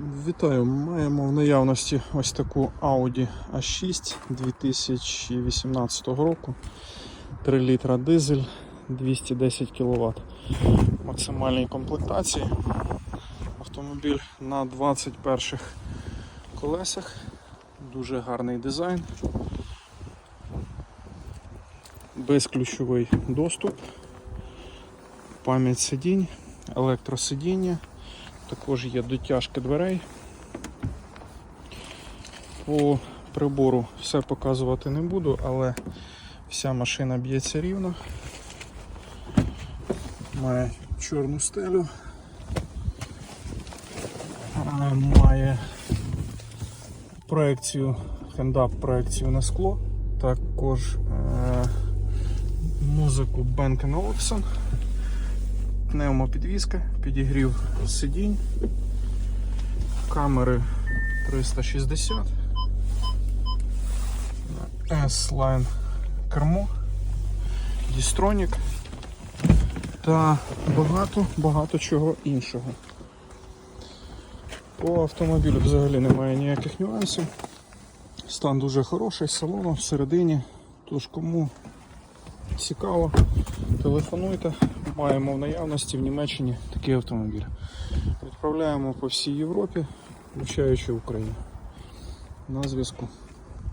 Вітаю, маємо в наявності ось таку Audi A6 2018 року. 3 літра дизель, 210 кВт. Максимальній комплектації. Автомобіль на 21 колесах. Дуже гарний дизайн. Безключовий доступ, пам'ять сидінь, електросидіння. Також є дотяжки дверей. По прибору все показувати не буду, але вся машина б'ється рівно. Має чорну стелю. Має проекцію, хендап проекцію на скло. Також е- музику Bang Olufsen пневмопідвізка, підігрів сидінь, камери 360, S-Line кермо, Дістронік та багато-багато чого іншого. По автомобілю взагалі немає ніяких нюансів. Стан дуже хороший, салону всередині, тож кому цікаво, телефонуйте. Маємо в наявності в Німеччині такий автомобіль. Відправляємо по всій Європі, включаючи Україну. На зв'язку.